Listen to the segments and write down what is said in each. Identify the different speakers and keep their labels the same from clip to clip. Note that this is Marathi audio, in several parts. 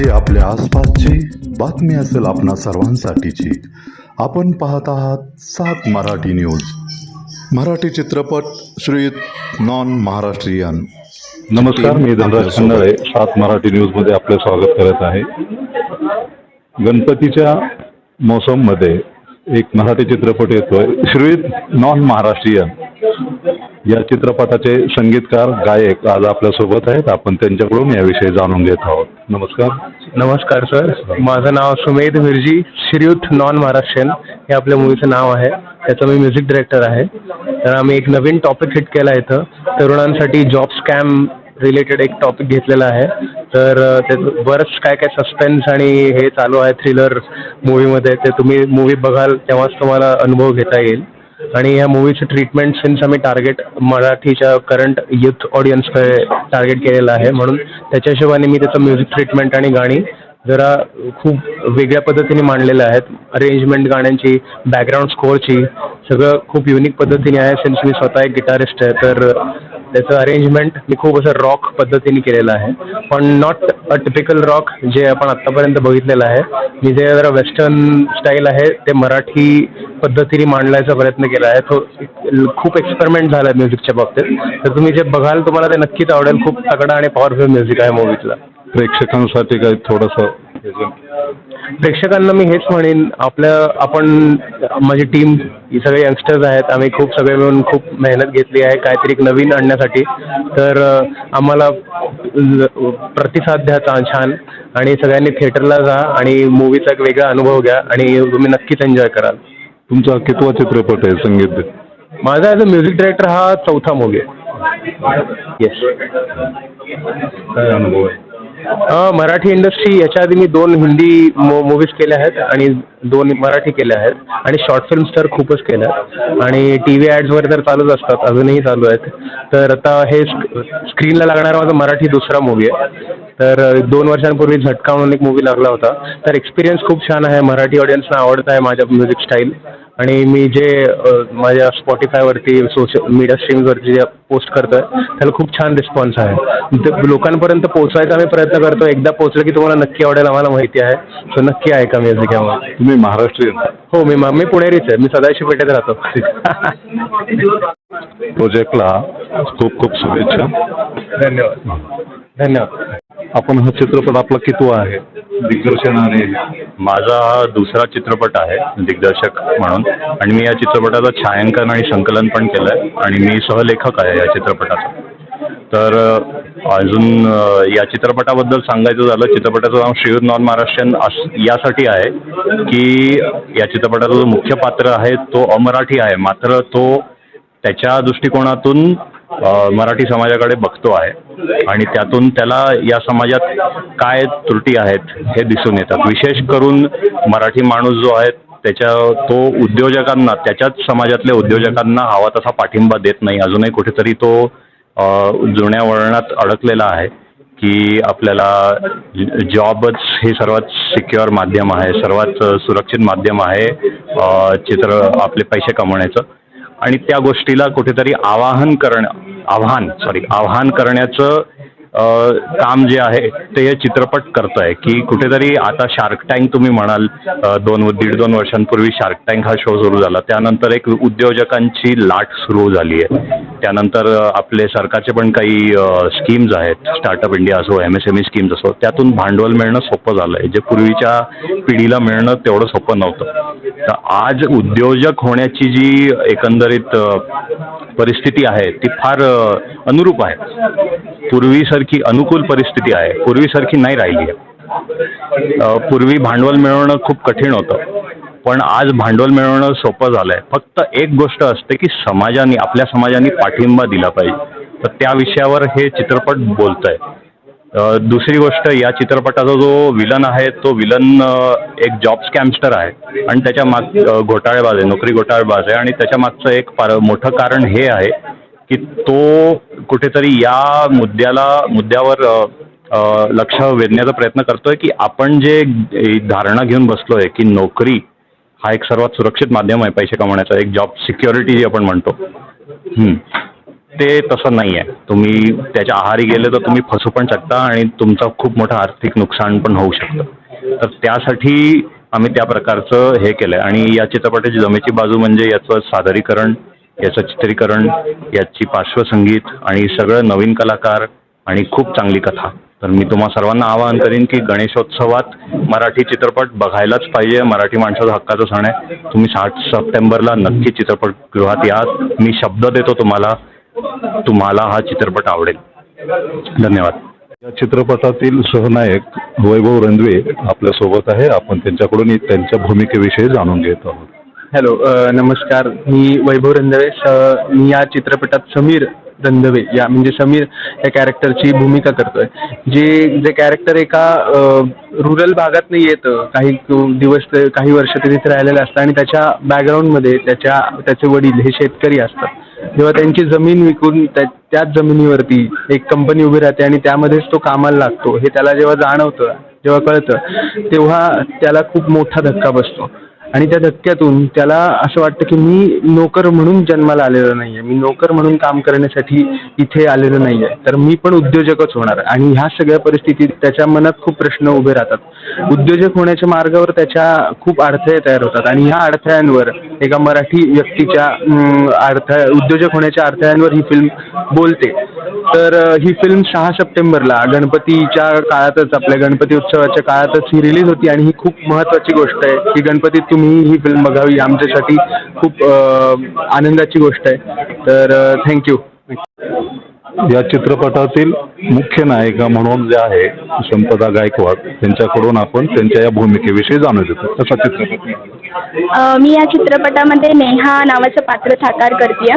Speaker 1: जी आपल्या आसपासची बातमी असेल आपणा सर्वांसाठीची. आपण पाहत आहात सात मराठी न्यूज. मराठी चित्रपट श्रीयुत नॉन महाराष्ट्रीयन.
Speaker 2: नमस्कार मी धनराज. खंडाळे सात मराठी न्यूजमध्ये आपलं स्वागत करत आहे. गणपतीच्या मोसममध्ये एक मराठी चित्रपट येतोय श्रीत नॉन महाराष्ट्रीयन. या चित्रपटाचे संगीतकार गायक आज आपल्यासोबत आहेत. आपण त्यांच्याकडून याविषयी जाणून घेत आहोत. नमस्कार.
Speaker 3: नमस्कार सर. माझं नाव सुमेध मिर्जी श्रीयुत नॉन महाराष्ट्रीयन. हे आपल्या मूवीचं नाव आहे. त्याचं मी म्युझिक डिरेक्टर आहे. तर आम्ही एक नवीन टॉपिक हिट केला इथं. तरुणांसाठी जॉब स्कॅम रिलेटेड एक टॉपिक घेतलेला आहे. तर त्याचं बरंच काय काय सस्पेन्स आणि हे चालू आहे थ्रिलर मूवीमध्ये ते तुम्ही मूवी बघाल तेव्हाच तुम्हाला अनुभव घेता येईल. आणि या मूवीची ट्रीटमेंट सिन्स आम्ही टार्गेट मराठीच्या करंट युथ ऑडियन्सकडे टार्गेट केलेलं आहे. म्हणून त्याच्या हिशोबाने मी त्याचं म्युझिक ट्रीटमेंट आणि गाणी जरा खूप वेगळ्या पद्धतीने मांडलेलं आहेत. अरेंजमेंट गाण्यांची बॅकग्राऊंड स्कोअरची सगळं खूप युनिक पद्धतीने आहे. सिन्स मी स्वतः एक गिटारिस्ट आहे तर त्याचं अरेंजमेंट मी खूप असं रॉक पद्धतीने केलेलं आहे. पण नॉट अ टिपिकल रॉक जे आपण आत्तापर्यंत बघितलेलं आहे. मी जे जरा वेस्टर्न स्टाईल आहे. ते मराठी पद्धतीने मांडण्याचा प्रयत्न केला आहे. तो खूप एक्सपेरिमेंट झाला म्युझिकच्या बाबतीत. तर तुम्ही जे बघाल तुम्हाला ते नक्कीच आवडेल. खूप तगडा आणि पॉवरफुल म्युझिक आहे मूवीतलं
Speaker 2: प्रेक्षकांसाठी काही थोडंसं
Speaker 3: प्रेक्षकांना मी हेच म्हणेन आपल्या आपण माझी टीम ही सगळे यंगस्टर्स आहेत आम्ही खूप सगळे मिळून खूप मेहनत घेतली आहे काहीतरी एक नवीन आणण्यासाठी. तर आम्हाला प्रतिसाद द्या चा- छान. आणि सगळ्यांनी थिएटरला जा आणि मूवीचा एक वेगळा अनुभव घ्या आणि तुम्ही नक्कीच एन्जॉय कराल.
Speaker 2: तुमचा कितवा चित्रपट आहे संगीत?
Speaker 3: माझा ॲज अ म्युझिक डायरेक्टर हा चौथा मूवी आहे. येस
Speaker 2: काय अनुभव आहे?
Speaker 3: मराठी इंडस्ट्री याच्या आधी मी दोन हिंदी मूवीज केल्या आहेत आणि दोन मराठी केल्या आहेत. आणि शॉर्ट फिल्म्स तर खूपच केल्या. आहेत आणि टी व्ही ॲड्सवर तर चालूच असतात अजूनही चालू आहेत. तर आता हे स्क्रीनला लागणारा माझा मराठी दुसरा मूवी आहे. तर दोन वर्षांपूर्वी झटका म्हणून एक मूवी लागला होता. तर एक्सपिरियन्स खूप छान आहे. मराठी ऑडियन्सना आवडत आहे माझ्या म्युझिक स्टाईल आणि मी जे माझ्या स्पॉटीफायवरती सोशल मीडिया स्ट्रीम्सवरती जे पोस्ट करतोय त्याला खूप छान रिस्पॉन्स आहे. ते लोकांपर्यंत पोहोचायचा मी प्रयत्न करतो. एकदा पोहोचलं की तुम्हाला नक्की आवडेल आम्हाला माहिती आहे. सो नक्की ऐका म्युझिक यामध्ये
Speaker 2: तुम्ही महाराष्ट्रीयन
Speaker 3: हो मी मी पुणेरीच आहे. मी सदाशिव पेठेत राहतो.
Speaker 2: प्रोजेक्टला खूप खूप शुभेच्छा.
Speaker 3: धन्यवाद. धन्यवाद.
Speaker 2: आपण हा चित्रपट आपला कितवा आहे? दिग्दर्शन आणि
Speaker 4: माझा हा दुसरा चित्रपट आहे दिग्दर्शक म्हणून. आणि मी या चित्रपटाचं छायांकन आणि संकलन पण केलं आहे आणि मी सहलेखक आहे या चित्रपटाचा. तर अजून या चित्रपटाबद्दल सांगायचं झालं चित्रपटाचं नाव श्रीयुत नॉन महाराष्ट्रीयन अस यासाठी आहे की या चित्रपटाचा जो मुख्य पात्र आहे तो अमराठी आहे. मात्र तो त्याच्या दृष्टिकोनातून मराठी समाजाकडे बघतो आहे. आणि त्यातून त्याला या समाजात काय त्रुटी आहेत हे दिसून येतात. विशेष करून मराठी माणूस जो आहे त्याच्या तो उद्योजकांना त्याच्याच समाजातल्या उद्योजकांना हवा तसा पाठिंबा देत नाही. अजूनही कुठेतरी तो जुन्या वळणात अडकलेला आहे की आपल्याला जॉबच हे सर्वात सिक्युअर माध्यम आहे सर्वात सुरक्षित माध्यम आहे चित्र आपले पैसे कमवण्याचं. आणि त्या गोष्टीला कुठेतरी आवाहन करणं आव्हान सॉरी आव्हान करण्याचं काम जे आहे ते हे चित्रपट करतं आहे की कुठेतरी आता शार्क टँक तुम्ही म्हणाल दोन दीड दोन वर्षांपूर्वी शार्क टँक हा शो सुरू झाला. त्यानंतर एक उद्योजकांची लाट सुरू झाली आहे त्यानंतर आपले सरकारचे पण काही स्कीम्स आहेत स्टार्टअप इंडिया असो M S M E schemes असो त्यातून भांडवल मिळणं सोपं झालं आहे जे पूर्वीच्या पिढीला मिळणं तेवढं सोपं नव्हतं. तर आज उद्योजक होण्याची जी एकंदरीत परिस्थिती आहे ती फार अनुरूप आहे. पूर्वी पूर्वीसारखी अनुकूल परिस्थिती आहे. पूर्वीसारखी नाही राहिली आहे. पूर्वी भांडवल मिळवणं खूप कठीण होतं. पण आज भांडवल मिळवणं सोपं झालं आहे फक्त एक गोष्ट असते की समाजाने आपल्या समाजाने पाठिंबा दिला पाहिजे. तर त्या विषयावर हे चित्रपट बोलत आहे दुसरी गोष्ट या चित्रपटाचा जो विलन आहे तो विलन एक जॉब स्कॅमस्टर आहे. आणि त्याच्या माग घोटाळेबाज आहे नोकरी घोटाळेबाज आहे. आणि त्याच्या मागचं एक फार मोठं कारण हे आहे की तो कुठेतरी या मुद्द्याला मुद्द्यावर लक्ष वेधण्याचा प्रयत्न करतोय की आपण जे धारणा घेऊन बसलोय की नोकरी हा एक सर्वात सुरक्षित माध्यम आहे पैसे कमवण्याचा एक जॉब सिक्युरिटी जी आपण म्हणतो. ते तसं नाही आहे तुम्ही त्याच्या आहारी गेले तर तुम्ही फसू पण शकता आणि तुमचं खूप मोठं आर्थिक नुकसान पण होऊ शकतं. तर त्यासाठी आम्ही त्या प्रकारचं हे केलं आहे आणि या चित्रपटाची जमेची बाजू म्हणजे याचं सादरीकरण याचं चित्रीकरण याची पार्श्वसंगीत आणि सगळं नवीन कलाकार आणि खूप चांगली कथा. तर मी तुम्हा सर्वांना आवाहन करीन की गणेशोत्सवात मराठी चित्रपट बघायलाच पाहिजे. मराठी माणसाचा हक्काचा सण आहे. तुम्ही साठ सप्टेंबरला नक्की चित्रपटगृहात या. मी शब्द देतो तुम्हाला. तुम्हाला हा चित्रपट आवडेल. धन्यवाद.
Speaker 2: या चित्रपटातील सहनायक वैभव रणवे आपल्यासोबत आहे. आपण त्यांच्याकडून त्यांच्या भूमिकेविषयी जाणून घेत आहोत.
Speaker 5: हॅलो uh, नमस्कार. मी वैभव रंधवे मी या चित्रपटात समीर रंधवे या म्हणजे समीर या कॅरेक्टरची भूमिका करतोय. जे जे कॅरेक्टर एका uh, रुरल भागात नाही येतं uh, काही दिवस काही वर्ष ते तिथे राहिलेलं असतं आणि त्याच्या बॅकग्राऊंडमध्ये त्याच्या त्याचे वडील हे शेतकरी असतात. जेव्हा त्यांची जमीन विकून त्या त्याच जमिनीवरती एक कंपनी उभी राहते आणि त्यामध्येच तो कामाला लागतो हे त्याला जेव्हा जाणवतं जेव्हा कळतं तेव्हा त्याला खूप मोठा धक्का बसतो. आणि त्या धक्क्यातून त्याला असं वाटतं की मी नोकर म्हणून जन्माला आलेलो नाही आहे मी नोकर म्हणून काम करण्यासाठी इथे आलेलो नाही आहे तर मी पण उद्योजकच होणार आणि ह्या सगळ्या परिस्थितीत त्याच्या मनात खूप प्रश्न उभे राहतात. उद्योजक होण्याच्या मार्गावर त्याच्या खूप अडथळे तयार होतात. आणि ह्या अडथळ्यांवर एका मराठी व्यक्तीच्या अं, अडथळ्या उद्योजक होण्याच्या अडथळ्यांवर ही फिल्म बोलते. तर ही फिल्म सहा सप्टेंबरला गणपतीच्या काळातच आपल्या गणपती उत्सवाच्या काळातच ही रिलीज होती आणि ही खूप महत्त्वाची गोष्ट आहे की गणपतीत तुम्ही ही फिल्म बघावी आमच्यासाठी खूप आनंदाची गोष्ट आहे. तर थँक्यू
Speaker 2: या चित्रपटातील मुख्य नायिका म्हणून जे आहे संपदा गायकवाड त्यांच्याकडून आपण त्यांच्या या भूमिकेविषयी जाणून घेतो कसा चित्रपट?
Speaker 6: मी या चित्रपटामध्ये नेहा नावाचं पात्र साकार करते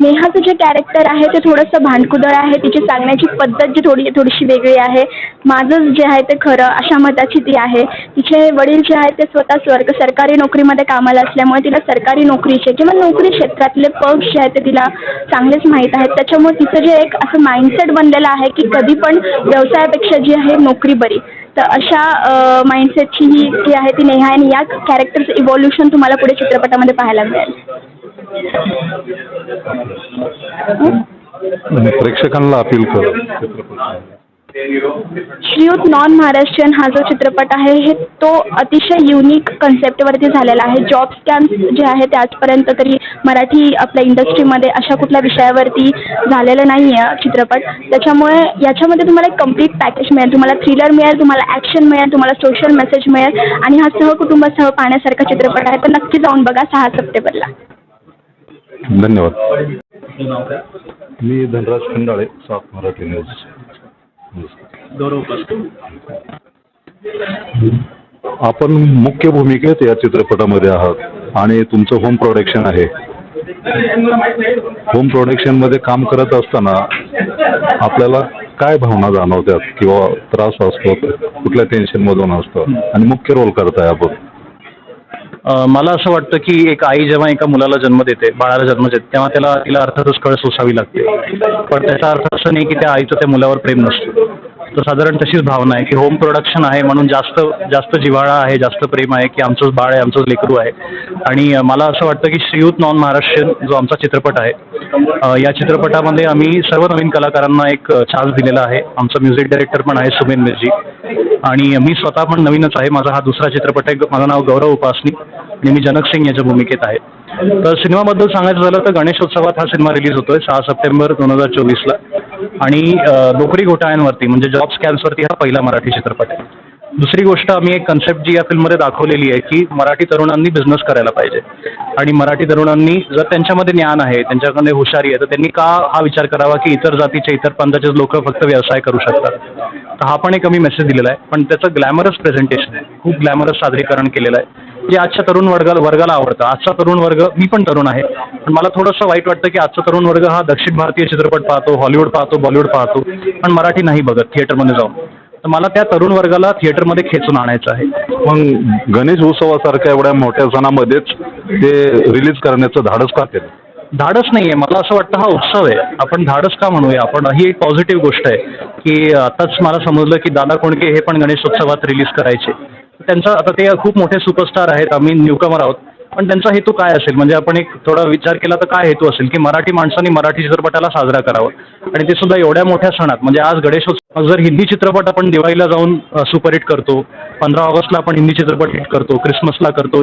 Speaker 6: नेहाचं जे कॅरेक्टर आहे ते थोडंसं भांडकुदळ आहे तिची सांगण्याची पद्धत जी थोडी थोडीशी वेगळी आहे. माझंच जे आहे ते खरं अशा मताची ती आहे. तिचे वडील जे आहेत ते स्वतः स्वर्ग सरकारी नोकरीमध्ये कामाला असल्यामुळे तिला सरकारी नोकरीचे किंवा नोकरी क्षेत्रातले पक्ष जे आहेत ते तिला चांगलेच माहीत आहेत. त्याच्यामुळे तिचं जे एक असं माइंडसेट बनलेलं आहे की कधी पण व्यवसायापेक्षा जी आहे नोकरी बरी. तर अशा माइंडसेटची ही जी आहे ती नेहा आणि या कॅरेक्टरचं इव्हॉल्युशन तुम्हाला पुढे चित्रपटामध्ये पाहायला मिळेल.
Speaker 2: प्रेक्षकांना अपील कर. चित्रपट
Speaker 6: श्रीयुत नॉन महाराष्ट्रीयन हा जो चित्रपट आहे हे तो अतिशय युनिक कन्सेप्टवरती झालेला आहे. जॉब स्कॅम्स जे आहे ते आजपर्यंत तरी मराठी आपल्या इंडस्ट्रीमध्ये अशा कुठल्या विषयावरती झालेलं नाही आहे चित्रपट. त्याच्यामुळे याच्यामध्ये तुम्हाला एक कंप्लीट पॅकेज मिळेल. तुम्हाला थ्रिलर मिळेल तुम्हाला ॲक्शन मिळेल तुम्हाला सोशल मेसेज मिळेल आणि हा सहकुटुंबासह पाहण्यासारखा चित्रपट आहे. तर नक्की जाऊन बघा सहा सप्टेंबरला.
Speaker 2: धन्यवाद. मी धनराज खंडाळे सात मराठी न्यूज. आपण मुख्य भूमिकेत या चित्रपटामध्ये आहात आणि तुमचं होम प्रोडक्शन आहे. होम प्रोडक्शनमध्ये काम करत असताना आपल्याला काय भावना जाणवतात किंवा त्रास असतो कुठल्या टेन्शन मधून असतं आणि मुख्य रोल करताय आपण?
Speaker 7: मला असं वाटतं की एक आई जेव्हा एका मुलाला जन्म देते बाळाला जन्म देते तेव्हा त्याला तिला अर्थातच कळ सोसावी लागते. पण त्याचा अर्थ असं नाही की त्या आईचं त्या मुलावर प्रेम नसतं. तर साधारण तशीच भावना आहे की होम प्रोडक्शन आहे म्हणून जास्त जास्त जिव्हाळा आहे जास्त प्रेम आहे की आमचंच बाळ आहे आमचंच लेकरू आहे. आणि मला असं वाटतं की श्रीयुत नॉन महाराष्ट्रीयन जो आमचा चित्रपट आहे या चित्रपटामध्ये आम्ही सर्व नवीन कलाकारांना एक चान्स दिलेला आहे. आमचा म्युझिक डायरेक्टर पण आहे सुमेन मिर्जी. आणि मी स्वतः पण नवीनच आहे. माझा हा दुसरा चित्रपट आहे. माझं नाव गौरव उपासनी आणि मी जनक सिंग याच्या भूमिकेत आहे. तर सिनेमाबद्दल सांगायचं झालं तर गणेशोत्सवात हा सिनेमा रिलीज होतोय. सहा सप्टेंबर दोन हजार चोवीसला. आणि नोकरी घोटाळ्यांवरती म्हणजे जॉब स्कॅम्सवरती हा पहिला मराठी चित्रपट आहे. दुसरी गोष्ट आम्ही एक कन्सेप्ट जी या फिल्ममध्ये दाखवलेली आहे की मराठी तरुणांनी बिझनेस करायला पाहिजे. आणि मराठी तरुणांनी जर त्यांच्यामध्ये ज्ञान आहे त्यांच्याकडे हुशारी आहे तर त्यांनी का हा विचार करावा की इतर जातीचे इतर पंथाचे लोक फक्त व्यवसाय करू शकतात? हा पण एक आम्ही मेसेज दिलेला आहे. पण त्याचं ग्लॅमरस प्रेझेंटेशन आहे. खूप ग्लॅमरस सादरीकरण केलेलं आहे. जे आजच्या तरुण वर्गाला वर्गाला आवडतं. आजचा तरुण वर्ग मी पण तरुण आहे. पण मला थोडंसं वाईट वाटतं की आजचा तरुण वर्ग हा दक्षिण भारतीय चित्रपट पाहतो हॉलिवूड पाहतो बॉलिवूड पाहतो पण मराठी नाही बघत थिएटरमध्ये जाऊन. तर मला त्या तरुण वर्गाला थिएटरमध्ये खेचून आणायचं आहे.
Speaker 2: मग गणेश उत्सवासारख्या एवढ्या मोठ्या सणामध्येच ते रिलीज करण्याचं धाडस करते
Speaker 7: धाडस नाही आहे मला असं वाटतं हा उत्सव आहे. आपण धाडस का म्हणूया? आपण ही एक पॉझिटिव्ह गोष्ट आहे की आताच मला समजलं की दादा कोणके हे पण गणेशोत्सवात रिलीज करायचे. त्यांचा आता ते खूप मोठे सुपरस्टार आहेत. आम्ही न्यूकमर आहोत. पण त्यांचा हेतू काय असेल? म्हणजे आपण एक थोडा विचार केला तर काय हेतू असेल? की मराठी माणसांनी मराठी चित्रपटाला साजरा करावा. आणि ते सुद्धा एवढ्या मोठ्या सणात. म्हणजे आज गणेशोत्सव जर हिंदी चित्रपट आपण दिवाळीला जाऊन सुपरहिट करतो पंधरा ऑगस्टला आपण हिंदी चित्रपट हिट करतो क्रिसमसला करतो